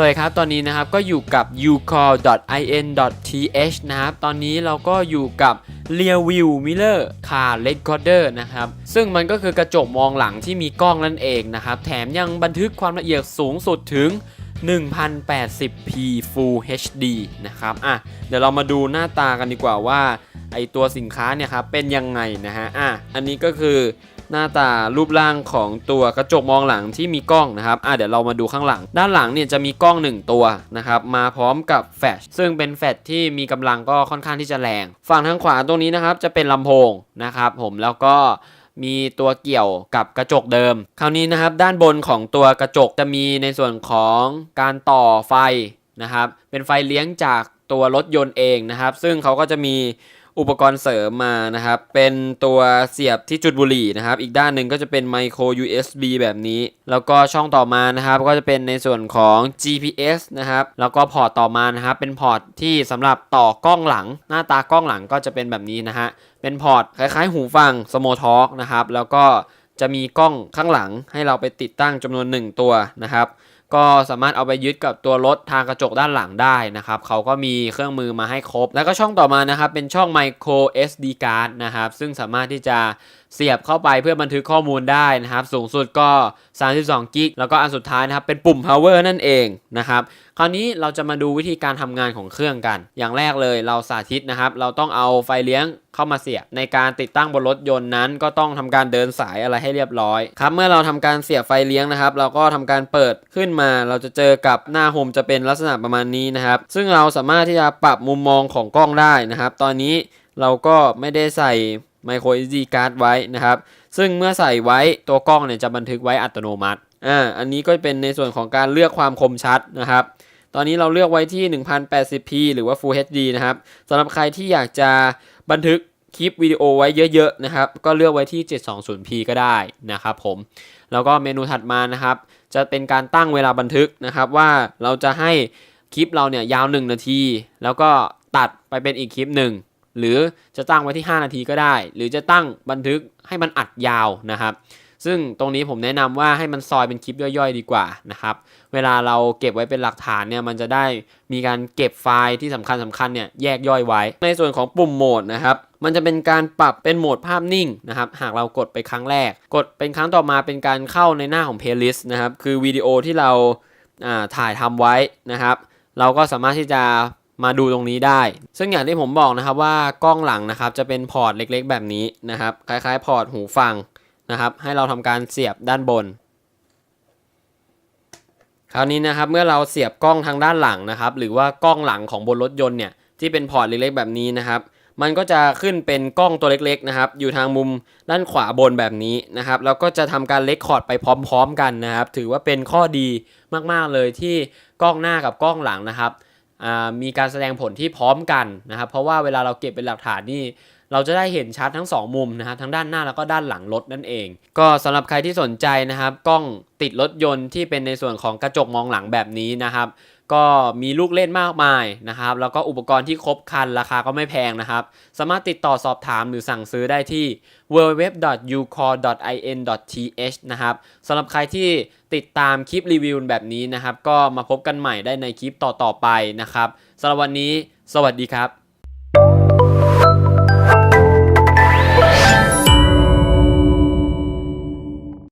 วัสดีครับตอนนี้นะครับก็อยู่กับ ucall.in.th นะครับตอนนี้เราก็อยู่กับ Rear View Mirror Car Recorder นะครับซึ่งมันก็คือกระจกมองหลังที่มีกล้องนั่นเองนะครับแถมยังบันทึกความละเอียดสูงสุดถึง 1080p Full HD นะครับอะเดี๋ยวเรามาดูหน้าตากันดีกว่าว่าไอตัวสินค้าเนี่ยครับเป็นยังไงนะฮะอะอันนี้ก็คือ หน้าตารูปร่างของตัวกระจกมองหลังที่มีกล้องนะครับอะเดี๋ยวเรามาดูข้างหลัง ด้านหลังเนี่ยจะมีกล้อง 1 ตัวนะครับมาพร้อมกับแฟลชซึ่งเป็นแฟลชที่มีกำลังก็ค่อนข้างที่จะแรง ฝั่งทางขวาตรงนี้นะครับจะเป็นลำโพงนะครับผมแล้วก็มีตัวเกี่ยวกับกระจกเดิม คราวนี้นะครับด้านบนของตัวกระจกจะมีในส่วนของการต่อไฟนะครับเป็นไฟเลี้ยงจากตัวรถยนต์เองนะครับ ซึ่งเขาก็จะมี อุปกรณ์เสริมมานะครับ เป็นตัวเสียบที่จุดบุหรี่นะครับ อีกด้านหนึ่งก็จะเป็นไมโคร USB แบบนี้ แล้วก็ช่องต่อมานะครับ ก็จะเป็นในส่วนของ GPS นะครับ แล้วก็พอร์ตต่อมานะครับ เป็นพอร์ตที่สำหรับต่อกล้องหลัง หน้าตากล้องหลังก็จะเป็นแบบนี้นะฮะ เป็นพอร์ตคล้ายๆ หูฟัง Small Talk นะครับ แล้วก็จะมีกล้องข้างหลังให้เราไปติดตั้งจำนวน 1 ตัวนะครับ ก็สามารถเอาไปยึดกับตัวรถทางกระจกด้านหลังได้นะครับเขาก็มีเครื่องมือมาให้ครบ แล้วก็ช่องต่อมานะครับเป็นช่อง micro SD card นะครับซึ่งสามารถที่จะ เสียบเข้าไปเพื่อบันทึกข้อมูลได้นะครับ สูงสุดก็ 32กิกแล้วก็อันสุดท้ายนะครับ เป็นปุ่ม power นั่นเองนะครับ คราวนี้เราจะมาดูวิธีการทำงานของเครื่องกัน อย่างแรกเลยเราสาธิตนะครับ เราต้องเอาไฟเลี้ยงเข้ามาเสียบ ในการติดตั้งบนรถยนต์นั้น ก็ต้องทำการเดินสายอะไรให้เรียบร้อยครับ เมื่อเราทำการเสียบไฟเลี้ยงนะครับ เราก็ทำการเปิดขึ้นมา เราจะเจอกับหน้าโฮมจะเป็นลักษณะประมาณนี้นะครับ ซึ่งเราสามารถที่จะปรับมุมมองของกล้องได้นะครับ ตอนนี้เราก็ไม่ได้ใส่ micro SD card ไว้นะครับ ซึ่งเมื่อใส่ไว้ตัวกล้องเนี่ยจะบันทึกไว้อัตโนมัติอ่าอันนี้ก็เป็นในส่วนของการเลือกความคมชัดนะครับ ตอนนี้เราเลือกไว้ที่ 1080p หรือว่า Full HD นะครับสำหรับใครที่อยากจะบันทึกคลิปวิดีโอไว้เยอะๆนะครับ ก็เลือกไว้ที่ 720p ก็ได้นะครับผม แล้วก็เมนูถัดมานะครับ จะเป็นการตั้งเวลาบันทึกนะครับ ว่าเราจะให้คลิปเราเนี่ยยาว 1 นาที แล้วก็ตัดไปเป็นอีกคลิปหนึ่ง หรือจะตั้งไว้ที่ 5 นาทีก็ได้ หรือจะตั้งบันทึกให้มันอัดยาวนะครับ ซึ่งตรงนี้ผมแนะนำว่าให้มันซอยเป็นคลิปย่อยๆ ดีกว่านะครับ เวลาเราเก็บไว้เป็นหลักฐานเนี่ยมันจะได้มีการเก็บไฟล์ที่สำคัญสคัญๆเนี่ยแยกย่อยไว้ ในส่วนของปุ่มโหมดนะครับมันจะเป็นการปรับเป็นโหมดภาพนิ่งนะครับ หากเรากดไปครั้งแรก กดเป็นครั้งต่อมาเป็นการเข้าในหน้าของ playlist นะครับ คือวิดีโอที่เราอ่าถ่ายทำไว้นะครับ เราก็สามารถที่จะ มาดูตรงนี้ได้ ซึ่งอย่างที่ผมบอกนะครับว่ากล้องหลังนะครับจะเป็นพอร์ตเล็กๆ แบบนี้นะครับ คล้ายๆ พอร์ตหูฟังนะครับให้เราทำการเสียบด้านบน คราวนี้นะครับเมื่อเราเสียบกล้องทางด้านหลังนะครับ หรือว่ากล้องหลังของบนรถยนต์เนี่ยที่เป็นพอร์ตเล็กๆ แบบนี้นะครับมันก็จะขึ้นเป็นกล้องตัวเล็กๆนะครับ อยู่ทางมุมด้านขวาบนแบบนี้นะครับ แล้วก็จะทำการเลคคอร์ดไปพร้อม ๆ กันนะครับ ถือว่าเป็นข้อดีมากๆเลยที่กล้องหน้ากับกล้องหลังนะครับ มีการแสดงผลที่พร้อมกันนะครับเพราะว่าเวลาเราเก็บเป็นหลักฐานนี่ เราจะได้เห็นชัดทั้ง 2 มุมนะครับทั้งด้านหน้าแล้วก็ด้านหลังรถนั่นเอง ก็สำหรับใครที่สนใจนะครับกล้องติดรถยนต์ที่เป็นในส่วนของกระจกมองหลังแบบนี้นะครับ ก็มีลูกเล่นมากมายนะครับ แล้วก็อุปกรณ์ที่ครบครันราคาก็ไม่แพงนะครับ สามารถติดต่อสอบถามหรือสั่งซื้อได้ที่ www.ucall.in.th นะครับสำหรับใครที่ติดตามคลิปรีวิวแบบนี้นะครับ ก็มาพบกันใหม่ได้ในคลิปต่อๆไปนะครับสำหรับวันนี้ สวัสดีครับ